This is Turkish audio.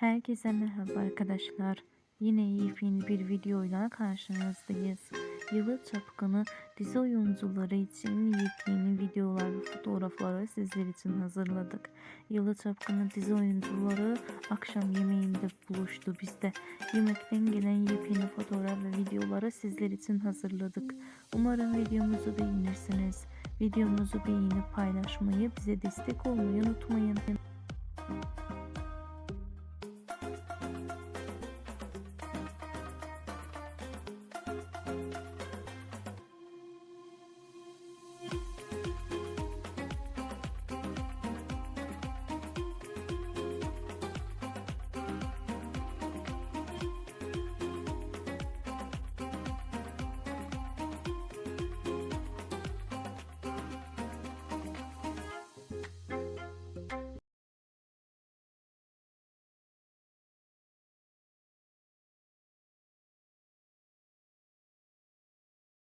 Herkese merhaba arkadaşlar. Yine yepyeni bir videoyla karşınızdayız. Yalı Çapkını dizi oyuncuları için yepyeni videolar ve fotoğrafları sizler için hazırladık. Yalı Çapkını dizi oyuncuları akşam yemeğinde buluştu. bizde yemekten gelen yepyeni fotoğraf ve videoları sizler için hazırladık. Umarım videomuzu beğenirsiniz. Videomuzu beğenip paylaşmayı, bize destek olmayı unutmayın.